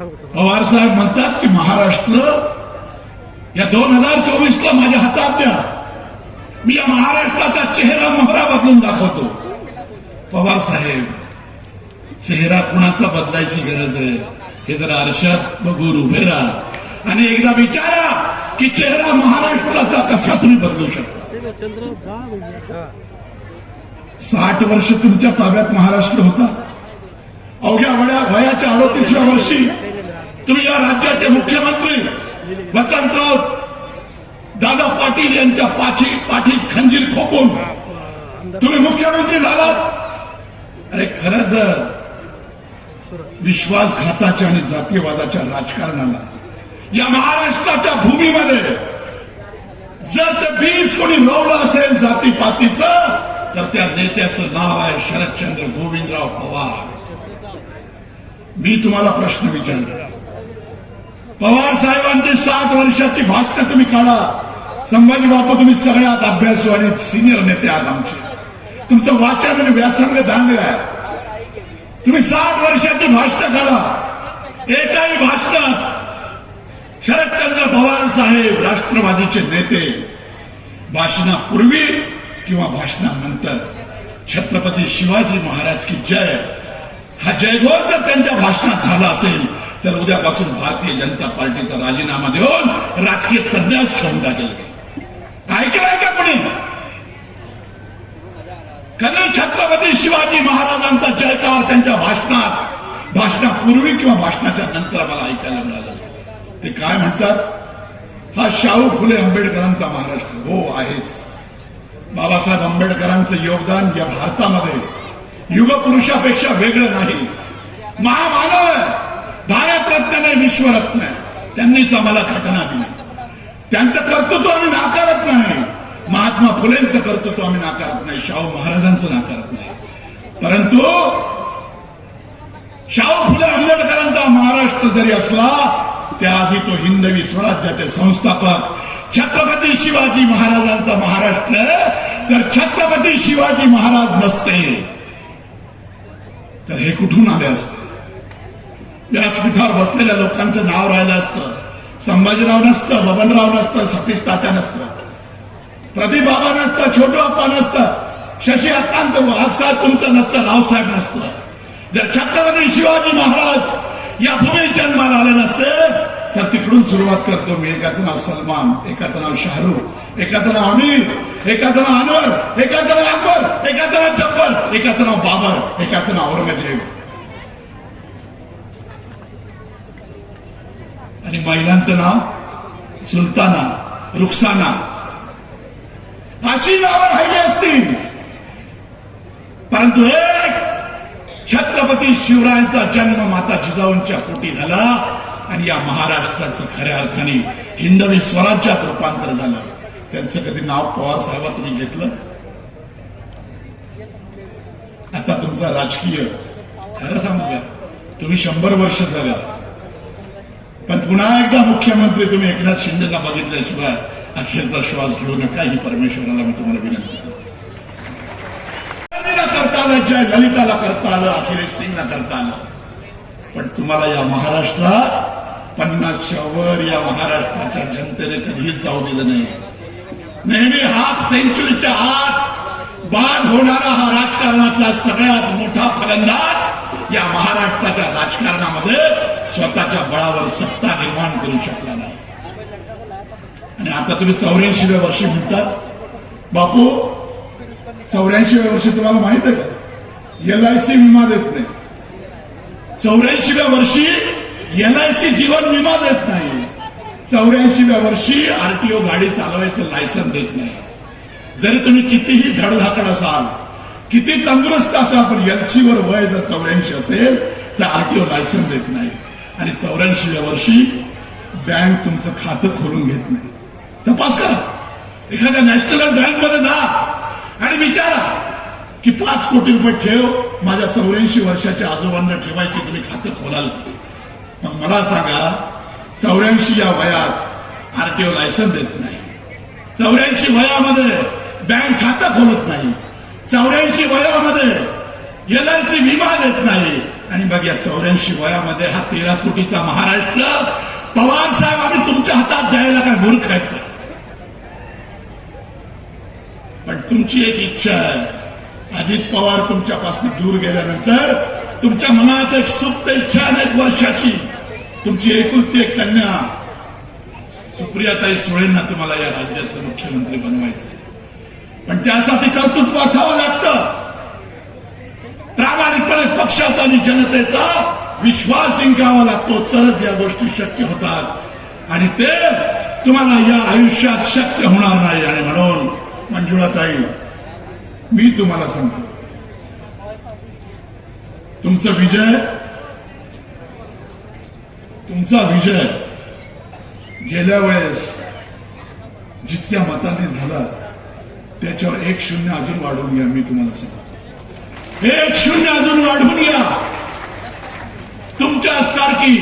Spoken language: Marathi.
बाबासाहेब म्हणतात की महाराष्ट्र या दोन हजार चोवीस ला माझ्या हातात द्या. मी या महाराष्ट्राचा चेहरा मोहरा बदलून दाखवतो. पवार साहेब चेहरा कुणाचा बदलायची गरज आहे? हे जरा आरशात बघून उभे राहा. आणि एकदा विचारा की चेहरा महाराष्ट्राचा कसा तुम्ही बदलू शकता? साठ वर्ष तुमच्या ताब्यात महाराष्ट्र होता. अवघ्या वया वयाच्या अडोतीसव्या वर्षी तुम्ही या राज्याचे मुख्यमंत्री वसंतराव दादा पाटील यांच्या पाठी पाठीत खंजीर खोपून तुम्ही मुख्यमंत्री झालात? अरे खरं जर विश्वासघाताच्या आणि जातीयवादाच्या राजकारणाला या महाराष्ट्राच्या भूमीमध्ये जर ते बीज कोणी रोवलं असेल जातीपातीचं तर त्या नेत्याचं नाव आहे शरदचंद्र गोविंदराव पवार. मी तुम्हाला प्रश्न विचारतो. पवार साहेबांची साठ वर्षाची भाषण तुम्ही काढा. संभाजी बापू तुम्ही सगळ्यात अभ्यासू आणि सिनियर नेते आहात आमचे. तुमचं वाचन आणि व्यासंग दांडलं आहे. तुम्ही साठ वर्षाची भाषण काढा. एकाही भाषणात शरदचंद्र पवार साहेब राष्ट्रवादीचे नेते. भाषणापूर्वी किंवा भाषणानंतर. छत्रपती शिवाजी महाराज की जय. हा जयघोष जर त्यांच्या भाषणात झाला असेल तर उद्यापासून भारतीय जनता पार्टीचा राजीनामा देऊन राजकीय संन्यास घेऊन टाकेल. ऐकलंय का कोणी? कधी छत्रपती शिवाजी महाराजांचा जयकार त्यांच्या भाषणात भाषणापूर्वी किंवा भाषणाच्या नंतर आम्हाला ऐकायला मिळालं ते काय म्हणतात? हा शाहू फुले आंबेडकरांचा महाराष्ट्र. हो आहेच. बाबासाहेब आंबेडकरांचं योगदान या भारतामध्ये युगपुरुषापेक्षा वेगळं नाही. महामानव! आहे नाही विश्वरत्न. आहे त्यांनीच आम्हाला घटना दिली. त्यांचं कर्तृत्व आम्ही नाकारत नाही. महात्मा फुलेंचं कर्तृत्व आम्ही नाकारत नाही. शाहू महाराजांचं नाकारत नाही. परंतु शाहू फुले आंबेडकरांचा महाराष्ट्र जरी असला त्याआधी तो हिंदवी स्वराज्याचे संस्थापक छत्रपती शिवाजी महाराजांचा महाराष्ट्र तर छत्रपती शिवाजी महाराज नसते. तर हे कुठून आले असते? व्यासपीठावर बसलेल्या लोकांचं नाव राहिलं असतं. संभाजीराव नसतं बबनराव नसतं सतीश तात्या नसतं. प्रदीप बाबा नसतं छोटू अप्पा नसतं शशी अकांत वागसाहेब तुमचं नसतं रावसाहेब नसतं. जर छत्रपती शिवाजी महाराज या भूमीत जन्माला आले नसते तर तिकडून सुरुवात करतो मी. एकाचं नाव सलमान एकाचं नाव शाहरुख एकाचं नाव अमीर एकाचं नाव अनवर एकाचं नाव अकबर एकाचं नाव जब्बर एकाचं नाव बाबर एकाचं नाव औरंगजेब. आणि महिलांचं नाव सुलताना रुखसाना. अशी नावं राहिली असतील. परंतु एक छत्रपती शिवरायांचा जन्म माता जिजाऊंच्या पोटी झाला आणि या महाराष्ट्राचं खऱ्या अर्थाने हिंदवी स्वराज्यात रूपांतर झालं. त्यांचं कधी नाव पवार साहेबा तुम्ही घेतलं? आता तुमचा राजकीय खरं सांगू का तुम्ही शंभर वर्ष झालं पण पुन्हा एकदा मुख्यमंत्री तुम्ही एकनाथ शिंदेना बघितल्याशिवाय अखेरचा श्वास घेऊ नका ही परमेश्वराला मी तुम्हाला विनंती करतो. करता आलं जय ललिताला करता आलं अखिलेश सिंगला करता आलं. पण तुम्हाला या महाराष्ट्रात पन्नासच्या वर या महाराष्ट्राच्या जनतेने कधीच जाऊ दिलं नाही. नेहमी हाफ सेंचुरीच्या आत बाद होणारा हा राजकारणातला सगळ्यात मोठा फलंदाज या महाराष्ट्राच्या राजकारणामध्ये स्वतःच्या बळावर सत्ता निर्माण करू शकला नाही. आणि आता तुम्ही चौऱ्याऐंशीव्या वर्षी म्हणतात बापू चौऱ्याऐंशीव्या वर्षी तुम्हाला माहीत आहे का? एल आय सी विमा देत नाही. चौऱ्याऐंशीव्या वर्षी एल आय सी जीवन विमा देत नाही. चौऱ्याऐंशीव्या वर्षी आरटीओ गाडी चालवायचं लायसन देत नाही. जरी तुम्ही कितीही धडधाकड असाल किती तंदुरुस्त असाल पण एलसी वर वय जर चौऱ्याऐंशी असेल तर आरटीओ लायसन देत नाही. आणि चौऱ्याऐंशीव्या वर्षी बँक तुमचं खातं खोलून घेत नाही. तपास करा. एखाद्या नॅशनल बँकमध्ये जा आणि विचारा की पाच कोटी रुपये ठेव माझ्या चौऱ्याऐंशी वर्षाच्या आजोबांना ठेवायचे तुम्ही खातं खोलाल मग मला सांगा चौऱ्याऐंशी या वयात आरटीओ लायसन देत नाही. चौऱ्याऐंशी वयामध्ये बँक खातं खोलत नाही. चौऱ्याऐंशी वयामध्ये एल आय सी विमा देत नाही. आणि मग या चौऱ्याऐंशी वयामध्ये हा तेरा कोटीचा महाराष्ट्र पवार साहेब आम्ही तुमच्या हातात द्यायला काय मूर्ख आहेत पण तुमची एक इच्छा आहे. अजित पवार तुमच्यापासून दूर गेल्यानंतर तुमच्या मनात एक सुप्त इच्छा आहे एक वर्षाची? तुमची एकुलती एक कन्या. सुप्रियाताई सुळेंना तुम्हाला या राज्याचं मुख्यमंत्री बनवायचं पण त्यासाठी कर्तृत्वाचं आणि जनतेचा विश्वास जिंकावा लागतो तरच या गोष्टी शक्य होतात. आणि ते तुम्हाला या आयुष्यात शक्य होणार नाही. आणि म्हणून मंजुळाताई मी तुम्हाला सांगतो. तुमचा विजय तुमचा विजय गेल्या वेळेस जितक्या मतांनी झाला त्याच्यावर एक शून्य अजून वाढवून घ्या मी तुम्हाला सांगतो. एक शून्य अजून वाढवून घ्या तुमच्या सारखी